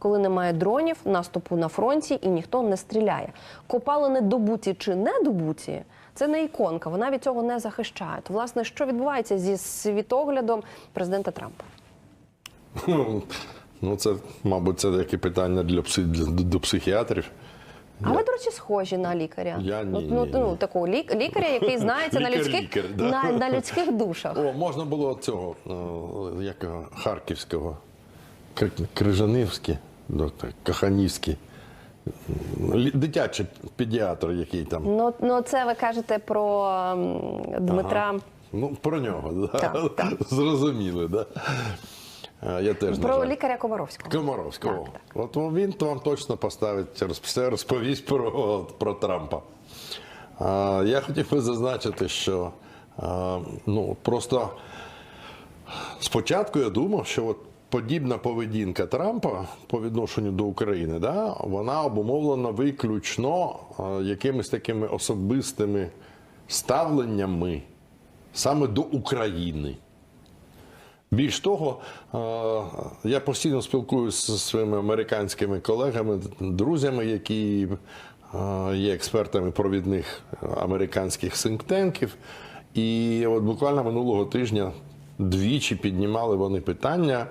коли немає дронів, наступу на фронті і ніхто не стріляє. Копалини добуті чи не добуті. Це не іконка, вона від цього не захищає. То, власне, що відбувається зі світоглядом президента Трампа? Ну, це, мабуть, це таке питання для, пси, для до психіатрів. А ви, до речі, схожі на лікаря. Я ні, ну, ні, ну, ні. такого лік, лікаря, який знається на людських Лікар-лікар, да. на, на людських душах. О, можна було цього, як Харківського, Кри- Крижанівський, доктор, Каханівський, дитячий педіатр, який там. Ну, ну це ви кажете про Дмитра. Ну, про нього, да. Так, так. зрозуміли, да? Я теж, Про жаль. лікаря Комаровського. Комаровського. Так, От він вам точно поставить все розповість про, про Трампа. А, я хотів би зазначити, що а, ну, просто спочатку я думав, що от подібна поведінка Трампа по відношенню до України, да, вона обумовлена виключно якимись такими особистими ставленнями саме до України. Більш того, е, я постійно спілкуюся зі своїми американськими колегами, друзями, які е, є експертами провідних американських синктенків. І от буквально минулого тижня двічі піднімали вони питання,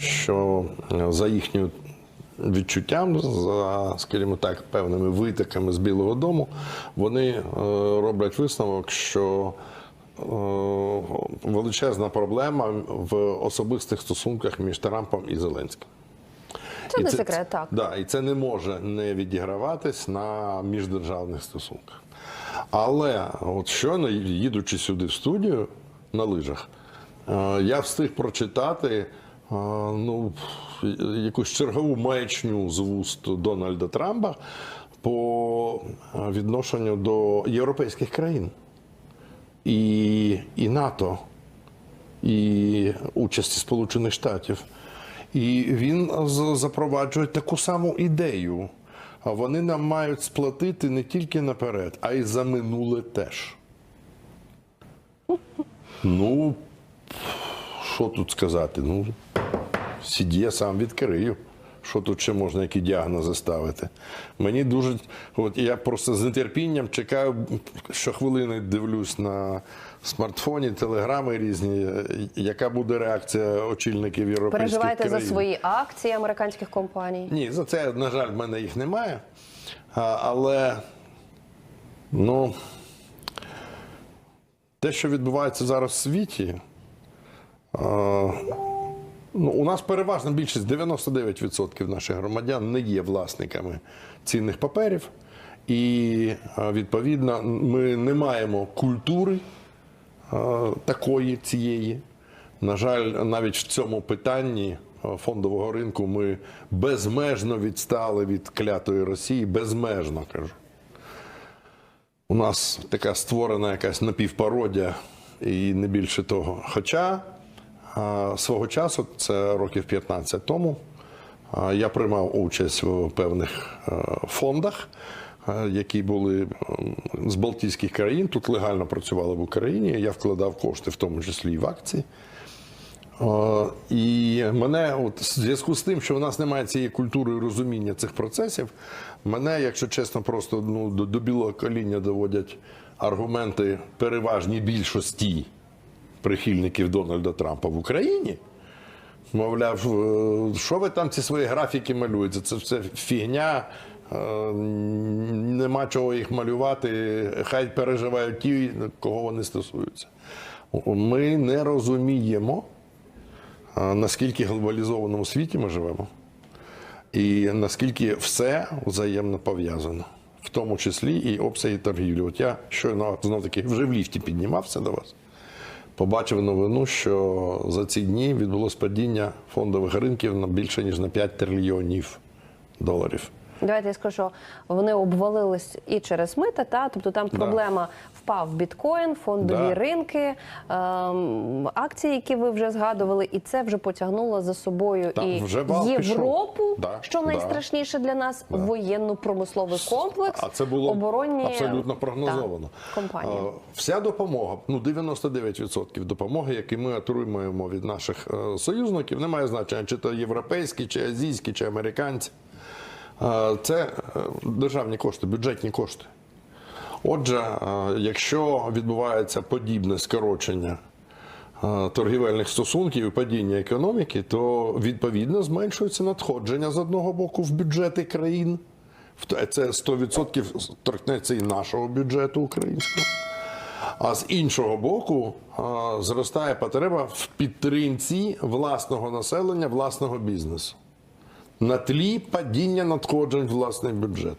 що е, за їхньою відчуттям, за, скажімо так, певними витоками з Білого Дому, вони е, роблять висновок, що е, величезна проблема в особистих стосунках між Трампом і Зеленським. Це І не секрет, так. Да, і це не може не відіграватись на міждержавних стосунках. Але от щойно, їдучи сюди в студію на лижах, я встиг прочитати ну, якусь чергову маячню з вуст Дональда Трампа по відношенню до європейських країн і, і НАТО, і участі Сполучених Штатів. І він запроваджує таку саму ідею. Вони нам мають сплатити не тільки наперед, а й за минуле теж. Ну, що тут сказати? Ну, сіді, я сам відкрию. Що тут ще можна, які діагнози ставити? Мені дуже. От я просто з нетерпінням чекаю, щохвилини дивлюсь на смартфоні, телеграми різні, яка буде реакція очільників європейських Переживаєте країн. за свої акції американських компаній. Ні, за це, на жаль, в мене їх немає. А, але ну, те, що відбувається зараз в світі, а, ну, у нас переважна більшість 99% наших громадян не є власниками цінних паперів. І відповідно ми не маємо культури такої цієї. На жаль, навіть в цьому питанні фондового ринку ми безмежно відстали від клятої Росії, безмежно кажу. У нас така створена якась напівпародія і не більше того. Хоча свого часу, це років 15 тому, я приймав участь в певних е, фондах, е, які були з Балтійських країн, тут легально працювали в Україні. Я вкладав кошти, в тому числі і в акції. Е, І мене, от, в зв'язку з тим, що у нас немає цієї культури розуміння цих процесів, мене, якщо чесно, просто ну, до, до білого коління доводять аргументи переважній більшості прихильників Дональда Трампа в Україні. Мовляв, е, що ви там ці свої графіки малюєте? Це все фігня, е, нема чого їх малювати. Хай переживають ті, кого вони стосуються. Ми не розуміємо, е, наскільки глобалізованому світі ми живемо, і наскільки все взаємно пов'язано, в тому числі і обсяги торгівлі. От я щойно знов таки вже в ліфті піднімався до вас побачив новину, що за ці дні відбулось падіння фондових ринків на більше ніж на 5 трильйонів доларів. Давайте я скажу, що вони обвалились і через мита, та тобто там проблема впав біткоін, фондові Да. ринки, ем, акції, які ви вже згадували, і це вже потягнуло за собою Так, і вже Європу. Да, що да. найстрашніше для нас, воєнно-промисловий комплекс, А це було оборонні абсолютно прогнозовано. та, компанії. Е, Вся допомога, ну 99% допомоги, які ми отримуємо від наших е, союзників, немає значення, чи то європейські, чи азійські, чи американці. Е, Це державні кошти, бюджетні кошти. Отже, е, якщо відбувається подібне скорочення е, торгівельних стосунків і падіння економіки, то відповідно зменшується надходження з одного боку в бюджети країн. Це 100% торкнеться і нашого бюджету українського. А з іншого боку, е, зростає потреба в підтримці власного населення, власного бізнесу на тлі падіння надходжень власний бюджет.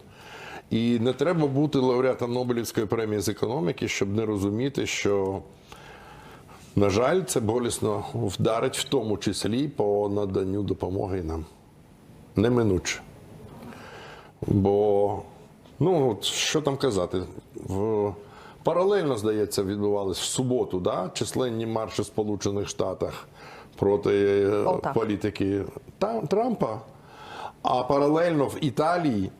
І не треба бути лауреатом Нобелівської премії з економіки, щоб не розуміти, що, на жаль, це болісно вдарить в тому числі по наданню допомоги нам. Неминуче. Бо, ну, от що там казати, в, паралельно, здається, відбувались в суботу, да, численні марші в Сполучених Штатах проти е, О, політики Трампа. А паралельно в Італії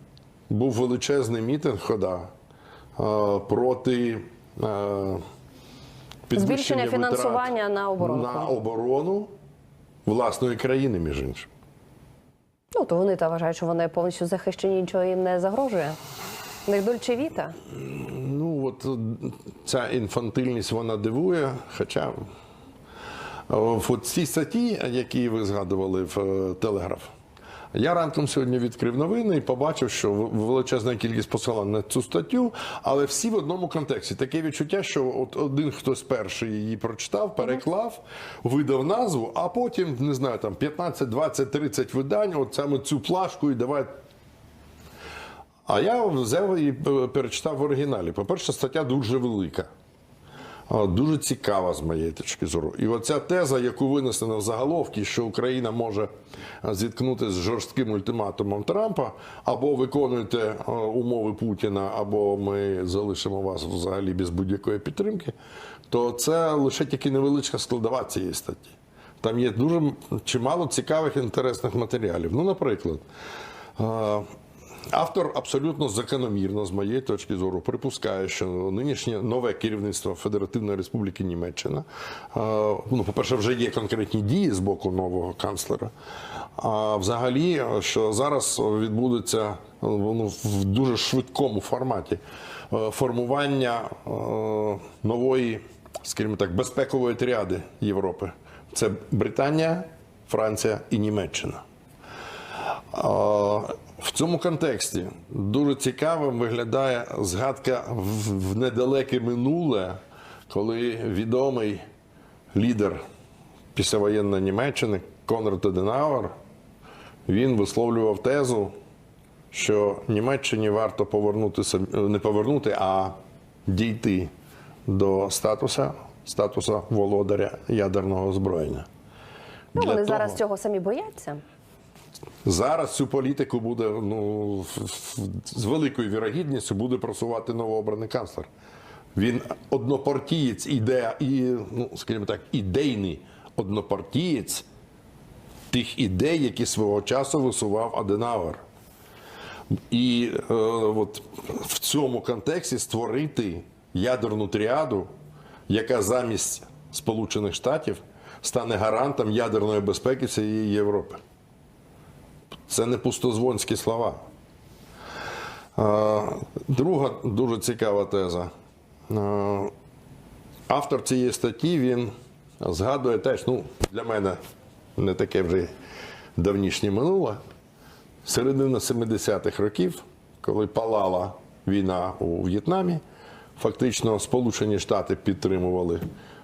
був величезний мітинг хода е, проти е, підвищення Збільшення фінансування на оборонку. на оборону власної країни, між іншим. Ну то вони та вважають, що вони повністю захищені, нічого їм не загрожує. В них дольче віта. Ну, от е, ця інфантильність вона дивує. Хоча в цій статті, які ви згадували в Телеграф, я ранком сьогодні відкрив новини і побачив, що величезна кількість посилань на цю статтю, але всі в одному контексті. Таке відчуття, що от один хтось перший її прочитав, переклав, видав назву, а потім, не знаю, там 15, 20, 30 видань, от саме цю плашку і давай а я взяв і е, перечитав в оригіналі. По-перше, стаття дуже велика, дуже цікава з моєї точки зору. І оця теза, яку винесено в заголовки, що Україна може зіткнутися з жорстким ультиматумом Трампа, або виконуйте е, умови Путіна, або ми залишимо вас взагалі без будь-якої підтримки, то це лише тільки невеличка складова цієї статті. Там є дуже чимало цікавих інтересних матеріалів. Ну, наприклад. Автор абсолютно закономірно, з моєї точки зору, припускає, що нинішнє нове керівництво Федеративної Республіки Німеччина, е, ну, по-перше, вже є конкретні дії з боку нового канцлера. А взагалі, що зараз відбудеться е, ну, в дуже швидкому форматі е, формування нової, скажімо так, безпекової тріади Європи. Це Британія, Франція і Німеччина. В цьому контексті дуже цікавим виглядає згадка в недалеке минуле, коли відомий лідер післявоєнної Німеччини Конрад Аденауер, він висловлював тезу, що Німеччині варто повернутися, не повернути, а дійти до статуса, статуса володаря ядерного озброєння. Ну, Для вони того- зараз цього самі бояться. Зараз цю політику буде ну, з великою вірогідністю буде просувати новообраний канцлер. Він однопартієць, ідея, і, ну, скажімо так, ідейний однопартієць тих ідей, які свого часу висував Аденауер. І е, от в цьому контексті створити ядерну тріаду, яка замість Сполучених Штатів стане гарантом ядерної безпеки всієї Європи. Це не пустозвонські слова. Друга дуже цікава теза. Автор цієї статті він згадує теж, ну, для мене не таке вже давнішнє минуле. Середина 70-х років, коли палала війна у В'єтнамі, фактично Сполучені Штати підтримували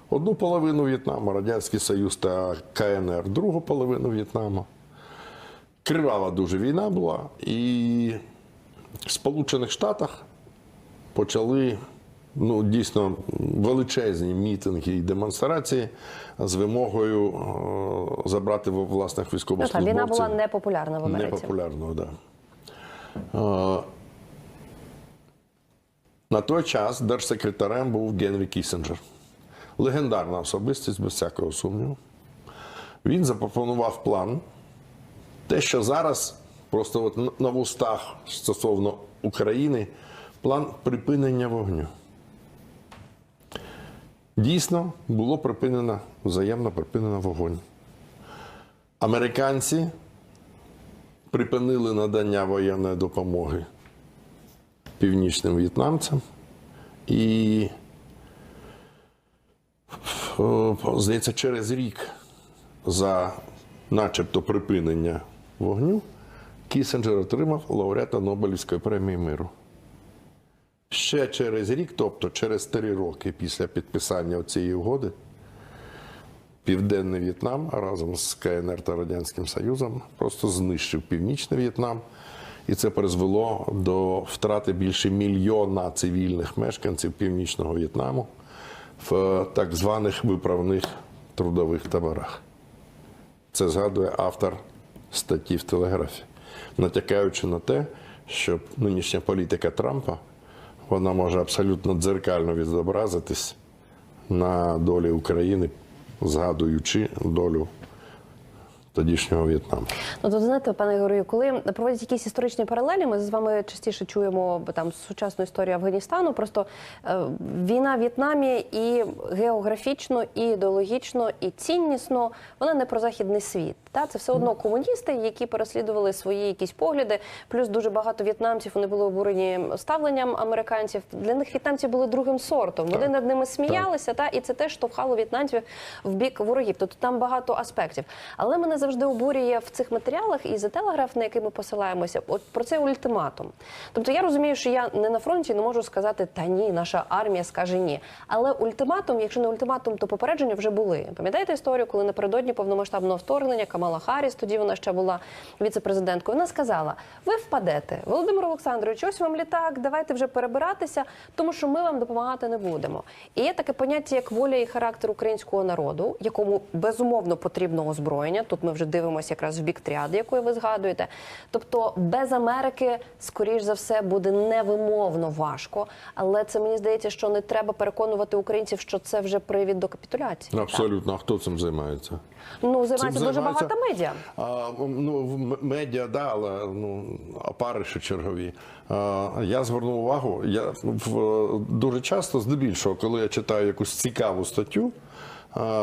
одну половину В'єтнаму, Радянський Союз та КНР другу половину В'єтнаму. Кривава дуже війна була, і в Сполучених Штатах почали ну, дійсно величезні мітинги і демонстрації з вимогою е, забрати власних військовослужбовців. війна була непопулярна в Америці. Непопулярного, да. Е, На той час держсекретарем був Генрі Кісінджер. Легендарна особистість, без всякого сумніву. Він запропонував план. Те, що зараз просто от на- вустах стосовно України, план припинення вогню. Дійсно, було припинено, взаємно припинено вогонь. Американці припинили надання воєнної допомоги північним в'єтнамцям і, здається, через рік за начебто припинення вогню Кісінджер отримав лауреата Нобелівської премії миру. Ще через рік, тобто через три роки після підписання цієї угоди, Південний В'єтнам разом з КНР та Радянським Союзом просто знищив Північний В'єтнам. І це призвело до втрати більше мільйона цивільних мешканців Північного В'єтнаму в так званих виправних трудових таборах. Це згадує автор статті в Телеграфі, натякаючи на те, що нинішня політика Трампа вона може абсолютно дзеркально відобразитись на долі України, згадуючи долю тодішнього В'єтнаму. Ну, то знаєте, пане Ігорю, коли проводять якісь історичні паралелі, ми з вами частіше чуємо там сучасну історію Афганістану. Просто е, війна в В'єтнамі і географічно, і ідеологічно, і ціннісно вона не про західний світ. Та це все одно комуністи, які переслідували свої якісь погляди. Плюс дуже багато в'єтнамців вони були обурені ставленням американців. Для них в'єтнамці були другим сортом. Вони Так. над ними сміялися, та і це теж штовхало в'єтнамців в бік ворогів. Тобто там багато аспектів. Але мене завжди обурює в цих матеріалах і за телеграф, на який ми посилаємося, от про цей ультиматум. Тобто я розумію, що я не на фронті не можу сказати та ні, наша армія скаже ні. Але ультиматум, якщо не ультиматум, то попередження вже були. Пам'ятаєте історію, коли напередодні повномасштабного вторгнення Камала Харріс, тоді вона ще була віце-президенткою. Вона сказала: ви впадете, Володимир Олександрович, ось вам літак, давайте вже перебиратися, тому що ми вам допомагати не будемо. І є таке поняття, як воля і характер українського народу, якому безумовно потрібно озброєння. Тут ми вже дивимося якраз в бік тріади, якої ви згадуєте. Тобто без Америки, скоріш за все, буде невимовно важко. Але це мені здається, що не треба переконувати українців, що це вже привід до капітуляції. Абсолютно, а хто цим займається? Ну займається Цим дуже займається- багато медіа. А, ну, медіа, да, але ну, опариші чергові. А, я звернув увагу, я в, дуже часто, здебільшого, коли я читаю якусь цікаву статтю,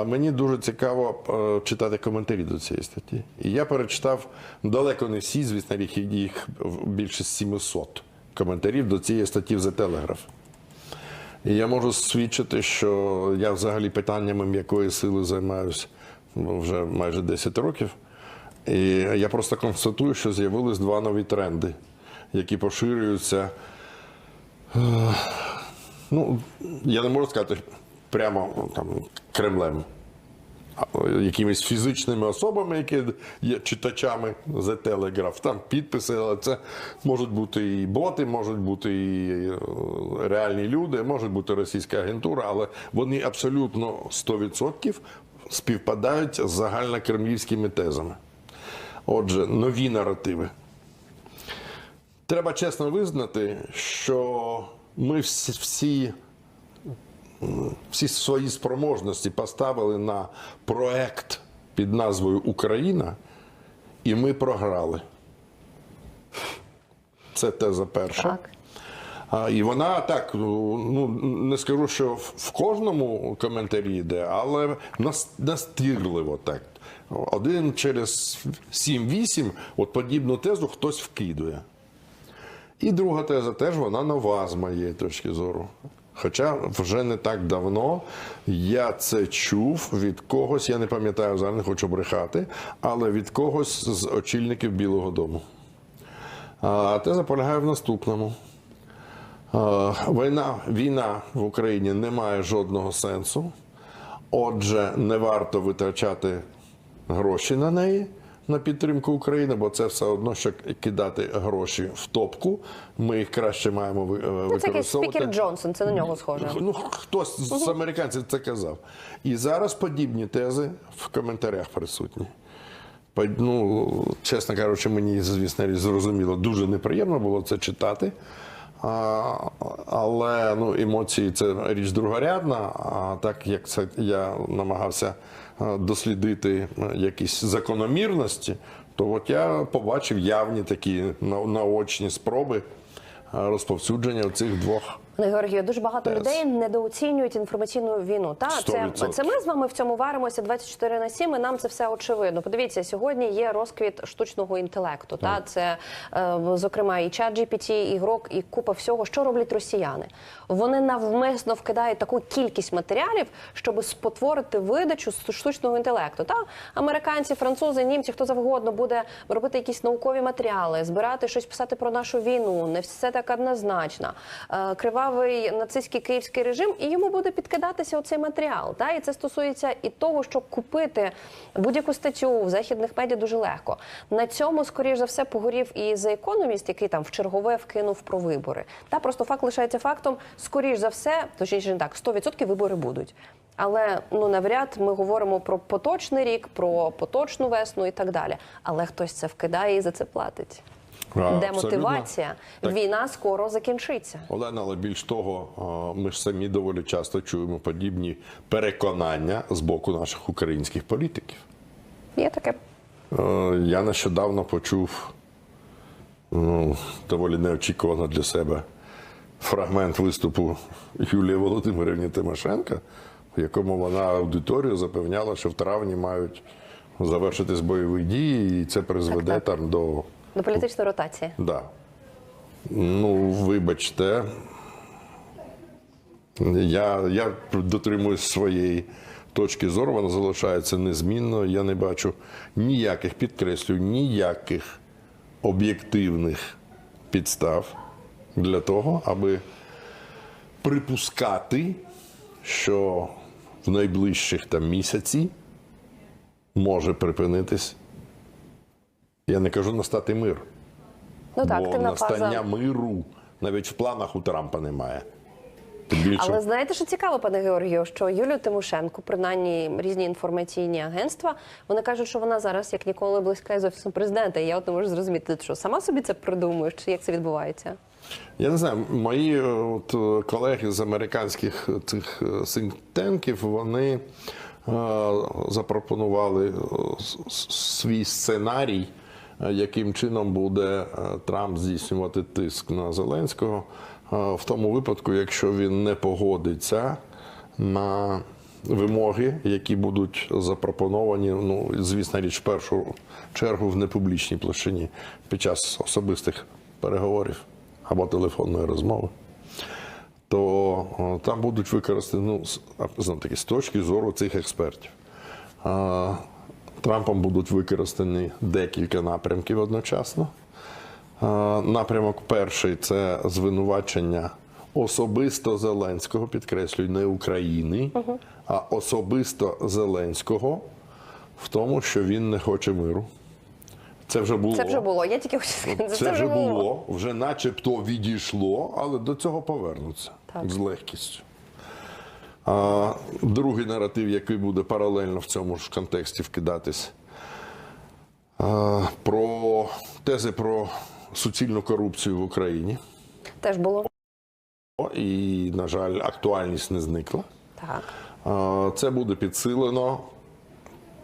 мені дуже цікаво е, читати коментарі до цієї статті. І я перечитав далеко не всі, звісно, їх, більше 700 коментарів до цієї статті в The Telegraph. І я можу свідчити, що я взагалі питаннями м'якої сили займаюся вже майже 10 років. І я просто констатую, що з'явились два нові тренди, які поширюються. е, Ну, я не можу сказати прямо там, Кремлем, якимись фізичними особами, які є читачами The Telegraph. Там підписи, але це можуть бути і боти, можуть бути і е, реальні люди, можуть бути російська агентура, але вони абсолютно 100% співпадають з загальнокремлівськими тезами. Отже, нові наративи. Треба чесно визнати, що ми всі, всі свої спроможності поставили на проект під назвою Україна, і ми програли. Це теза перша. Так. І вона так, ну ну, не скажу, що в кожному коментарі йде, але настирливо так. Один через 7-8 от подібну тезу хтось вкидує. І друга теза теж вона нова з моєї точки зору. Хоча вже не так давно я це чув від когось, я не пам'ятаю зараз, не хочу брехати, але від когось з очільників Білого Дому. А теза полягає в наступному. Е, Війна, війна в Україні не має жодного сенсу. Отже, не варто витрачати гроші на неї на підтримку України, бо це все одно, що кидати гроші в топку. Ми їх краще маємо е, Ну, це якийсь спікер Джонсон, це на нього схоже. Ну, хтось з американців це казав. І зараз подібні тези в коментарях присутні. Ну, чесно кажучи, мені, звісно, зрозуміло, дуже неприємно було це читати. Але ну, емоції це річ другорядна. А так як це я намагався дослідити якісь закономірності, то от я побачив явні такі наочні спроби а, розповсюдження цих двох. Георгію, дуже багато Тез. людей недооцінюють інформаційну війну. Та це, 100%. це ми з вами в цьому варимося 24 на 7, і нам це все очевидно. Подивіться, сьогодні є розквіт штучного інтелекту. Та це е, зокрема і чат GPT, і грок, і купа всього. Що роблять росіяни? Вони навмисно вкидають таку кількість матеріалів, щоб спотворити видачу штучного інтелекту. Та американці, французи, німці, хто завгодно буде робити якісь наукові матеріали, збирати щось писати про нашу війну. Не все так однозначно. Е, Кривавий нацистський київський режим, і йому буде підкидатися оцей матеріал. Та і це стосується і того, що купити будь-яку статтю в західних медіа дуже легко. На цьому, скоріш за все, погорів і за економіст, який там в чергове вкинув про вибори. Та просто факт лишається фактом. Скоріш за все, точніше не так, 100% вибори будуть. Але ну навряд ми говоримо про поточний рік, про поточну весну і так далі. Але хтось це вкидає і за це платить. Демотивація. Війна скоро закінчиться. Олена, але більш того, ми ж самі доволі часто чуємо подібні переконання з боку наших українських політиків. Є таке. Е, Я нещодавно почув ну, доволі неочікувано для себе фрагмент виступу Юлії Володимирівни Тимошенко, в якому вона аудиторію запевняла, що в травні мають завершитись бойові дії, і це призведе Так, так. там до До політичної ротації. Да. Ну, вибачте. Я, я дотримуюсь своєї точки зору, вона залишається незмінною. Я не бачу ніяких, підкреслю, ніяких об'єктивних підстав для того, аби припускати, що в найближчих там місяці може припинитись. Я не кажу настати мир. Ну так, Бо настання фаза. миру навіть в планах у Трампа немає. Більше, Але знаєте, що цікаво, пане Георгію, що Юлію Тимошенко, принаймні різні інформаційні агентства, вони кажуть, що вона зараз як ніколи близька з офісом президента. І я от не можу зрозуміти, що сама собі це придумуєш, чи як це відбувається? я не знаю, мої е, от, е, колеги з американських е, цих синктенків, вони е, запропонували свій сценарій, яким чином буде е, Трамп здійснювати тиск на Зеленського е, в тому випадку, якщо він не погодиться на вимоги, які будуть запропоновані, ну звісно річ, в першу чергу в непублічній площині під час особистих переговорів або телефонної розмови, то там будуть використані ну, знов таки, з точки зору цих експертів. Трампом будуть використані декілька напрямків одночасно. Напрямок перший це звинувачення особисто Зеленського, підкреслюю, не України, а особисто Зеленського в тому, що він не хоче миру. Це вже було. Це вже було. Я тільки хочу сказати, Це, вже було, вже начебто відійшло, але до цього повернуться Так. з легкістю. А, другий наратив, який буде паралельно в цьому ж контексті вкидатись, про тези про суцільну корупцію в Україні. Теж було І, на жаль, актуальність не зникла. так. Це буде підсилено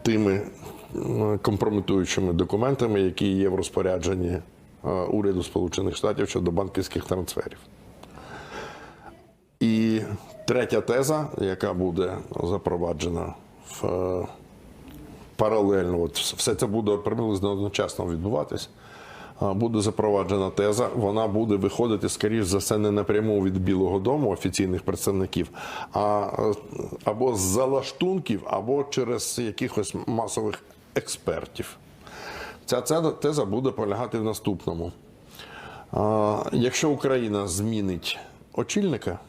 тими компрометуючими документами, які є в розпорядженні а, уряду Сполучених Штатів щодо банківських трансферів. І третя теза, яка буде запроваджена в е, паралельно, от все це буде приблизно одночасно відбуватись. Буде запроваджена теза, вона буде виходити, скоріш за все, не напряму від Білого Дому офіційних представників, а е, або з залаштунків, або через якихось масових експертів. Ця теза буде полягати в наступному. Якщо Україна змінить очільника,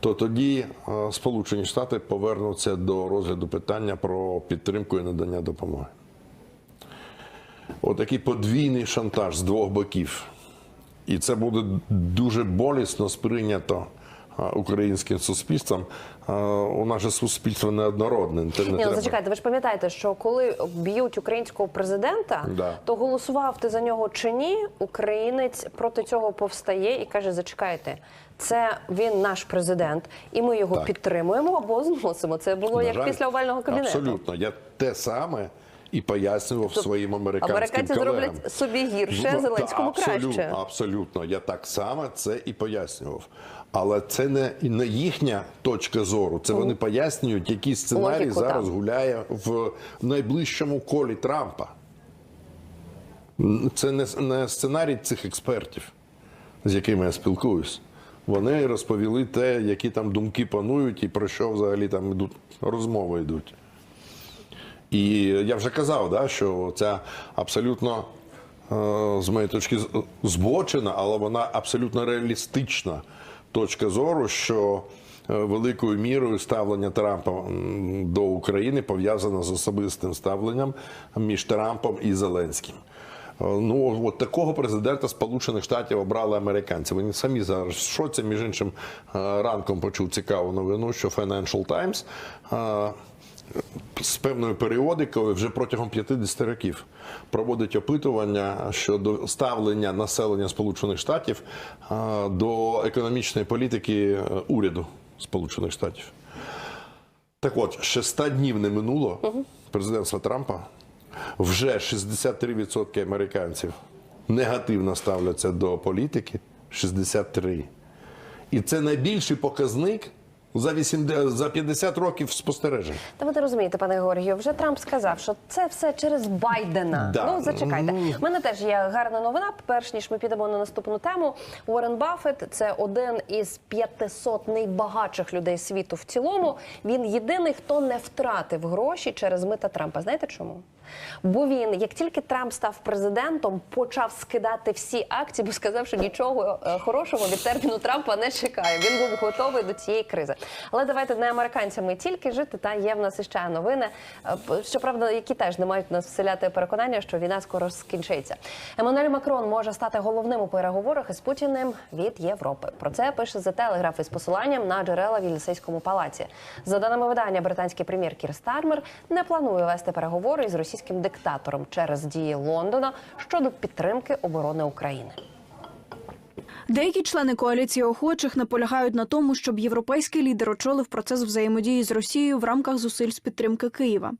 то тоді е, Сполучені Штати повернуться до розгляду питання про підтримку і надання допомоги. Отакий подвійний шантаж з двох боків. І це буде дуже болісно сприйнято українським суспільством. У нас же суспільство неоднородне. Не Ні, ну треба. зачекайте, ви ж пам'ятаєте, що коли б'ють українського президента, Да. то голосував ти за нього чи ні, українець проти цього повстає і каже: зачекайте. Це він наш президент, і ми його Так. підтримуємо або зносимо. Це було На як жаль, після овального кабінету. Абсолютно. Я те саме і пояснював своїм американським Американці колегам. зроблять собі гірше, Ну, Зеленському та, абсолютно, краще. Абсолютно. Я так само це і пояснював. Але це не, не їхня точка зору. Це вони пояснюють, який сценарій Логіку, зараз так. гуляє в найближчому колі Трампа. Це не, не сценарій цих експертів, з якими я спілкуюсь. Вони розповіли те, які там думки панують і про що взагалі там йдуть, розмови йдуть. І я вже казав, да, що ця абсолютно, е, з моєї точки збочена, але вона абсолютно реалістична точка зору, що е, великою мірою ставлення Трампа до України пов'язано з особистим ставленням між Трампом і Зеленським. Е, Ну, от такого президента Сполучених Штатів обрали американці. Вони самі зараз що це Між іншим, е, ранком почув цікаву новину, що Financial Times з певною періодикою вже протягом 50 років проводить опитування щодо ставлення населення Сполучених Штатів до економічної політики е, уряду Сполучених Штатів. Так от, ще 100 днів не минуло президентства Трампа. Вже 63% американців негативно ставляться до політики. 63. І це найбільший показник за 80, за 50 років спостережень. Та ви не розумієте, пане Георгію, вже Трамп сказав, що це все через Байдена. Да. Ну зачекайте. У мене теж є гарна новина. Перш ніж ми підемо на наступну тему. Уоррен Баффет – це один із 500 найбагатших людей світу в цілому. Він єдиний, хто не втратив гроші через мита Трампа. Знаєте чому? Бо він, як тільки Трамп став президентом, почав скидати всі акції, бо сказав, що нічого е, хорошого від терміну Трампа не чекає. Він був готовий до цієї кризи. Але давайте не американцями тільки жити. Та є в нас іще новини. Е, Щоправда, які теж не мають нас вселяти переконання, що війна скоро скінчиться. Еммануель Макрон може стати головним у переговорах із Путіним від Європи. Про це пише The Telegraph із посиланням на джерела в Єлісейському палаці. За даними видання, британський прем'єр Кір Стармер не планує вести переговори із російським диктатором через дії Лондона щодо підтримки оборони України. Деякі члени коаліції охочих наполягають на тому, щоб європейський лідер очолив процес взаємодії з Росією в рамках зусиль з підтримки Києва.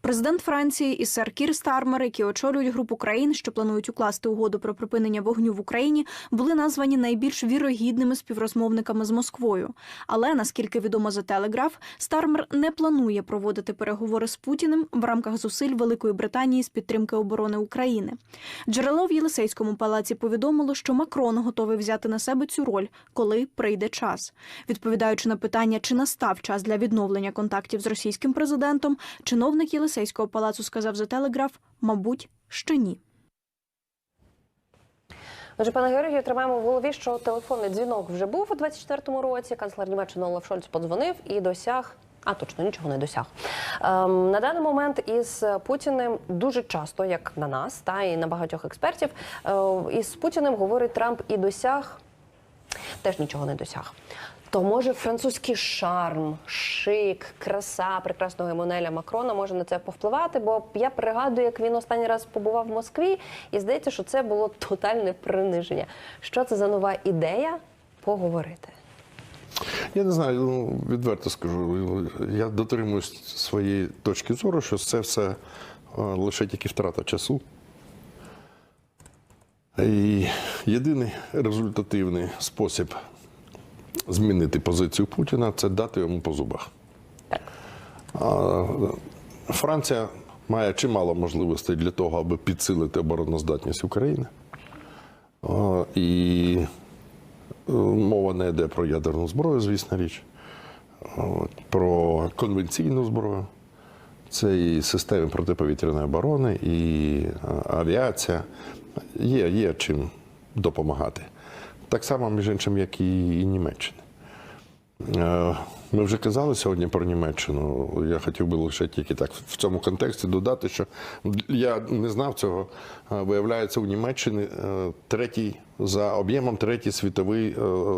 Президент Франції і сер Кір Стармер, які очолюють групу країн, що планують укласти угоду про припинення вогню в Україні, були названі найбільш вірогідними співрозмовниками з Москвою. Але наскільки відомо за Телеграф, Стармер не планує проводити переговори з Путіним в рамках зусиль Великої Британії з підтримки оборони України. Джерело в Єлисейському палаці повідомило, що Макрон готовий взяти на себе цю роль, коли прийде час. Відповідаючи на питання, чи настав час для відновлення контактів з російським президентом, чиновник Єлисейського палацу сказав за телеграф, мабуть, що ні. Отже, пане Георгію, тримаємо в голові, що телефонний дзвінок вже був у 24-му році. Канцлер Німеччини Олаф Шольц подзвонив і досяг. А точно нічого не досяг. Ем, на даний момент із Путіним дуже часто, як на нас, та і на багатьох експертів, е, із Путіним говорить Трамп і досяг теж нічого не досяг. То може французький шарм, шик, краса прекрасного Еммануеля Макрона може на це повпливати, бо я пригадую, як він останній раз побував в Москві, і здається, що це було тотальне приниження. Що це за нова ідея? Поговорити. Я не знаю, ну, відверто скажу. Я дотримуюсь своєї точки зору, що це все е, лише тільки втрата часу. І єдиний результативний спосіб змінити позицію Путіна це дати йому по зубах. Франція має чимало можливостей для того, аби підсилити обороноздатність України. І Мова не йде про ядерну зброю, звісно річ, про конвенційну зброю. Це і системи протиповітряної оборони, і е, авіація. Є, є чим допомагати. Так само, між іншим, як і, Німеччина. Ми вже казали сьогодні про Німеччину. Я хотів би лише тільки так в цьому контексті додати, що я не знав цього. Виявляється, у Німеччині е, третій за об'ємом третій світовий е,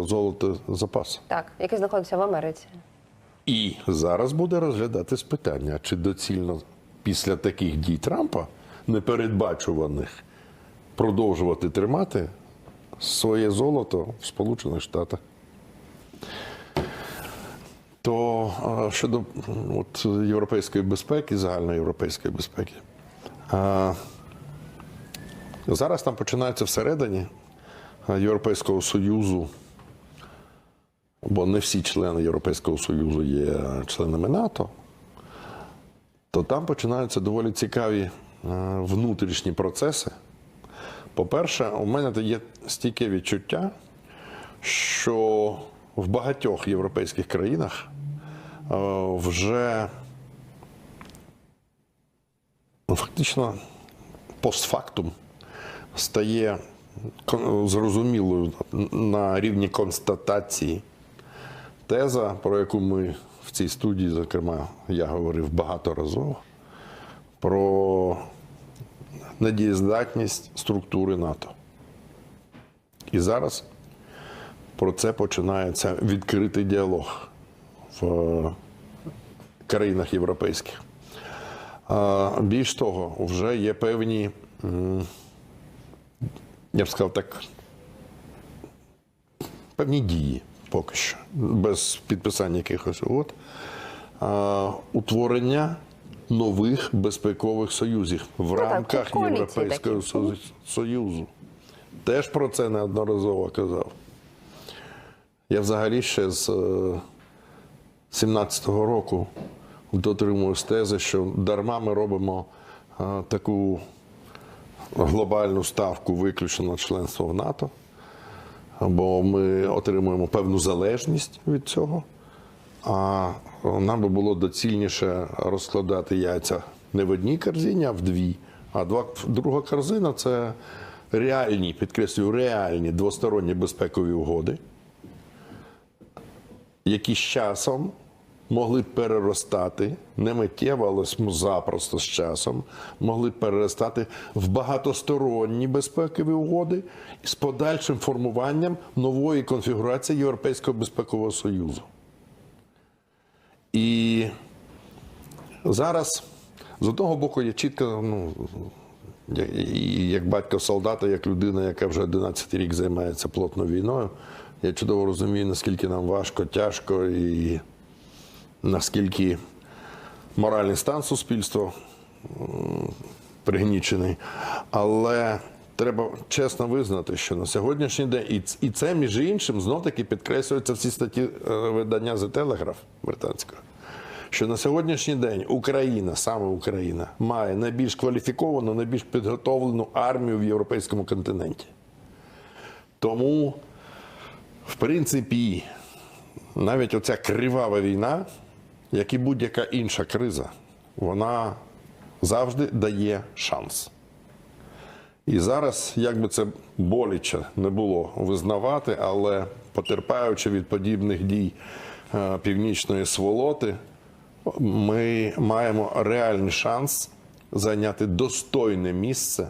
золотозапас. Так, який знаходиться в Америці. І зараз буде розглядатись питання, чи доцільно після таких дій Трампа, непередбачуваних, продовжувати тримати своє золото в Сполучених Штатах. То щодо от, європейської безпеки, загальноєвропейської безпеки, а, зараз там починається всередині Європейського Союзу бо не всі члени Європейського Союзу є членами НАТО, то там починаються доволі цікаві е, внутрішні процеси. По-перше, у мене є стійке відчуття, що в багатьох європейських країнах е, вже ну, фактично постфактум стає зрозумілою на рівні констатації теза, про яку ми в цій студії, зокрема, я говорив багаторазово, про недієздатність структури НАТО. І зараз про це починається відкритий діалог в країнах європейських. Більш того, вже є певні, я б сказав так, певні дії поки що, без підписання якихось угод, утворення нових безпекових союзів в так, рамках Європейського. Союзу. Теж про це неодноразово казав. Я взагалі ще з 17-го року дотримуюсь тези, що дарма ми робимо таку глобальну ставку виключно на членство в НАТО, бо ми отримуємо певну залежність від цього. А нам би було доцільніше розкладати яйця не в одній корзині, а в дві. А два, друга корзина це реальні, підкреслюю, реальні двосторонні безпекові угоди, які з часом могли переростати не миттєво, але запросто з часом, могли переростати в багатосторонні безпекові угоди з подальшим формуванням нової конфігурації Європейського безпекового союзу. І зараз з одного боку я чітко, ну, як батько солдата, як людина, яка вже 11 рік займається плотно війною, я чудово розумію, наскільки нам важко, тяжко і наскільки моральний стан суспільства пригнічений. Але треба чесно визнати, що на сьогоднішній день, і це між іншим знов таки підкреслюється в цій статті е, видання The Telegraph британського. Що на сьогоднішній день Україна, саме Україна, має найбільш кваліфіковану, найбільш підготовлену армію в європейському континенті. Тому, в принципі, навіть оця кривава війна, як і будь-яка інша криза, вона завжди дає шанс. І зараз, як би це боляче не було визнавати, але потерпаючи від подібних дій е, північної сволоти, ми маємо реальний шанс зайняти достойне місце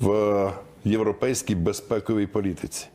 в європейській безпековій політиці.